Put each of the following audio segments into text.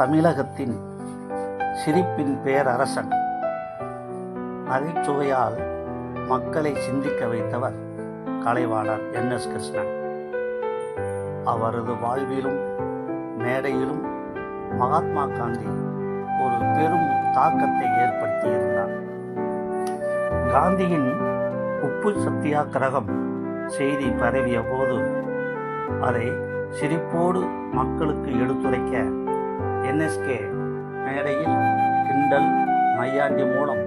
தமிழகத்தின் சிரிப்பின் பேரரசன். நகைச்சுவையால் மக்களை சிந்திக்க வைத்தவர் கலைவாணர் என். எஸ். கிருஷ்ணன். அவரது வாழ்விலும் மேடையிலும் மகாத்மா காந்தி ஒரு பெரும் தாக்கத்தை ஏற்படுத்தியிருந்தார். காந்தியின் உப்பு சத்தியாகிரகம் செய்தி பரவிய போது அதை சிரிப்போடு மக்களுக்கு எடுத்துரைக்க என்எஸ்கே மேடையில் கிண்டல் மையாண்டி மூலம்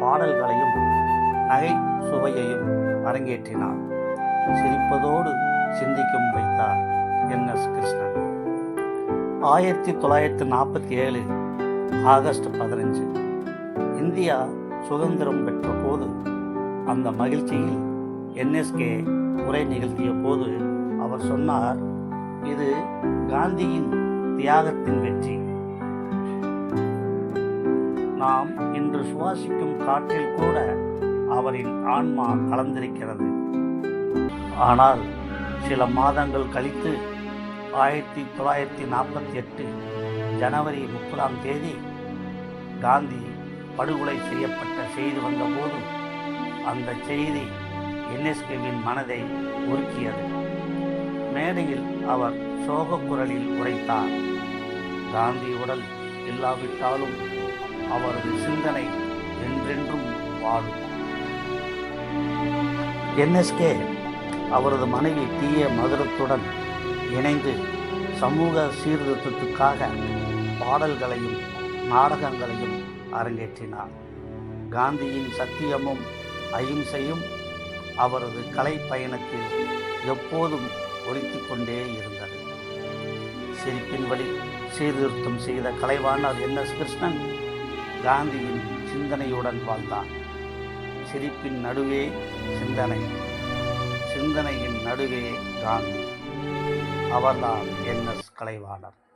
பாடல்களையும் நகைச்சுவையையும் அரங்கேற்றினார். சிரிப்பதோடு சிந்திக்கும் வைத்தார் என் எஸ் கிருஷ்ணன். ஆயிரத்தி தொள்ளாயிரத்தி நாற்பத்தி ஏழு ஆகஸ்ட் பதினஞ்சு. இந்தியா சுதந்திரம் பெற்ற போது அந்த மகிழ்ச்சியில் என்எஸ்கே உரை நிகழ்த்திய போது அவர் சொன்னார் இது காந்தியின் தியாகத்தின் வெற்றி. நாம் இன்று சுவாசிக்கும் காற்றில் கூட அவரின் ஆன்மா கலந்திருக்கிறது. ஆனால் சில மாதங்கள் கழித்து ஆயிரத்தி தொள்ளாயிரத்தி நாற்பத்தி எட்டு ஜனவரி முப்பதாம் தேதி காந்தி படுகொலை செய்யப்பட்ட செய்தி வந்தபோது அந்த செய்தி என்எஸ்கேவின் மனதை உருக்கியது. மேடையில் அவர் சோக குரலில் உரைத்தார். காந்தி உடல் இல்லாவிட்டாலும் அவரது சிந்தனை என்றென்றும் வாழும். என்எஸ்கே அவரது மனைவி டி ஏ மதுரத்துடன் இணைந்து சமூக சீர்திருத்தத்துக்காக பாடல்களையும் நாடகங்களையும் அரங்கேற்றினார். காந்தியின் சத்தியமும் அகிம்சையும் அவரது கலை பயணத்தில் எப்போதும் ஒழித்து கொண்டே இருந்தது. சிரிப்பின் வழி சீர்திருத்தம் செய்த கலைவாணர் என் எஸ் கிருஷ்ணன் காந்தியின் சிந்தனையுடன் வாழ்ந்தான். சிரிப்பின் நடுவே சிந்தனை. சிந்தனையின் நடுவே காந்தி. அவர்தான் என் எஸ் கலைவாணர்.